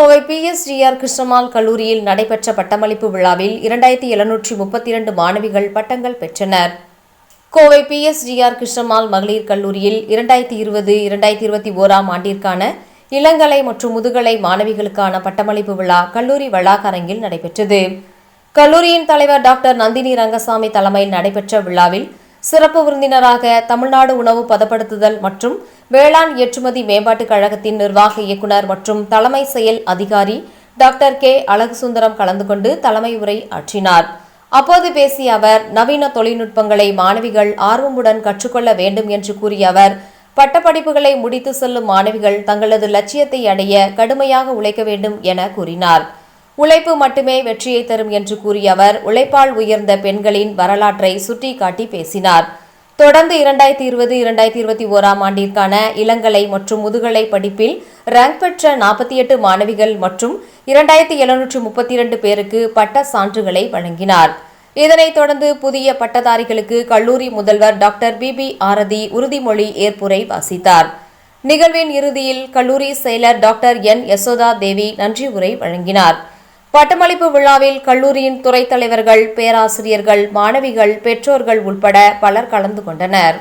கோவை பிஎஸ்டிஆர் கிருஷ்ணமால் கல்லூரியில் நடைபெற்ற பட்டமளிப்பு விழாவில் இரண்டாயிரத்தி எழுநூற்றி முப்பத்தி இரண்டு மாணவிகள் பட்டங்கள் பெற்றனர். கோவை பிஎஸ்டிஆர் கிருஷ்ணமால் மகளிர் கல்லூரியில் இரண்டாயிரத்தி இருபது இரண்டாயிரத்தி இருபத்தி ஓராம் ஆண்டிற்கான இளங்கலை மற்றும் முதுகலை மாணவிகளுக்கான பட்டமளிப்பு விழா கல்லூரி வளாகரங்கில் நடைபெற்றது. கல்லூரியின் தலைவர் டாக்டர் நந்தினி ரங்கசாமி தலைமையில் நடைபெற்ற விழாவில் சிறப்பு விருந்தினராக தமிழ்நாடு உணவு பதப்படுத்துதல் மற்றும் வேளாண் ஏற்றுமதி மேம்பாட்டுக் கழகத்தின் நிர்வாக இயக்குனர் மற்றும் தலைமை செயல் அதிகாரி டாக்டர் கே. அழகுசுந்தரம் கலந்து கொண்டு தலைமை உரை ஆற்றினார். அப்போது பேசிய அவர் நவீன தொழில்நுட்பங்களை மாணவிகள் ஆர்வமுடன் கற்றுக்கொள்ள வேண்டும் என்று கூறிய அவர் பட்டப்படிப்புகளை முடித்து செல்லும் மாணவிகள் தங்களது லட்சியத்தை அடைய கடுமையாக உழைக்க வேண்டும் என கூறினார். உழைப்பு மட்டுமே வெற்றியை தரும் என்று கூறிய அவர் உழைப்பால் உயர்ந்த பெண்களின் வரலாற்றை சுட்டிக்காட்டி பேசினார். தொடர்ந்து இரண்டாயிரத்தி இருபது இரண்டாயிரத்தி இருபத்தி ஓராம் ஆண்டிற்கான இளங்கலை மற்றும் முதுகலை படிப்பில் ரேங்க் பெற்ற நாற்பத்தி எட்டு மாணவிகள் மற்றும் இரண்டாயிரத்தி எழுநூற்று முப்பத்தி இரண்டு பேருக்கு பட்ட சான்றுகளை வழங்கினார். இதனைத் தொடர்ந்து புதிய பட்டதாரிகளுக்கு கல்லூரி முதல்வர் டாக்டர் பிபி ஆரதி உறுதிமொழி ஏற்புரை வாசித்தார். நிகழ்வின் இறுதியில் கல்லூரி செயலர் டாக்டர் என் யசோதா தேவி நன்றி உரை வழங்கினார். பட்டமளிப்பு விழாவில் கல்லூரியின் துறைத் தலைவர்கள் பேராசிரியர்கள் மாணவிகள் பெற்றோர்கள் உள்பட பலர் கலந்து கொண்டனர்.